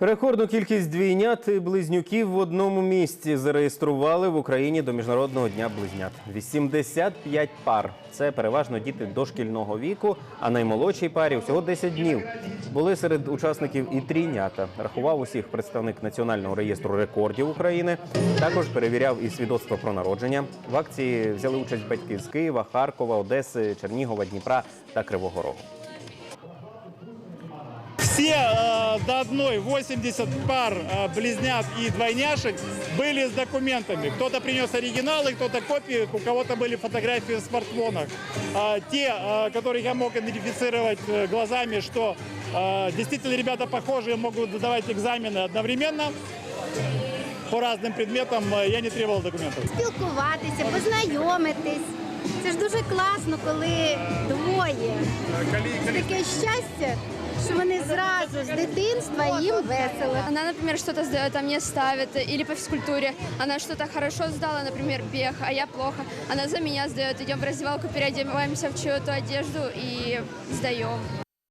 Рекордну кількість двійнят і близнюків в одному місці зареєстрували в Україні до міжнародного дня близнят. 85 пар. Це переважно діти дошкільного віку, а наймолодшій парі всього 10 днів. Були серед учасників і трійнята. Рахував усіх представник Національного реєстру рекордів України. Також перевіряв і свідоцтво про народження. В акції взяли участь батьки з Києва, Харкова, Одеси, Чернігова, Дніпра та Кривого Рогу. Все э, до одной 80 пар э, близнят и двойняшек были с документами. Кто-то принес оригиналы, кто-то копии, у кого-то были фотографии в смартфонах. А, те, э, которых я мог идентифицировать э, глазами, что э, действительно ребята похожие, могут давать экзамены одновременно по разным предметам, э, я не требовал документов. спілкуватися, познайомитись. Це ж дуже класно, коли двоє. Таке щастя, що вони зразу з дитинства їм весело. Она, например, что-то сдает, а мне ставит, или по физкультуре. Она что-то хорошо сдала, например, бег, а я плохо. Она за меня сдает. Идем в раздевалку, переодеваемся в чью-то одежду и сдаем.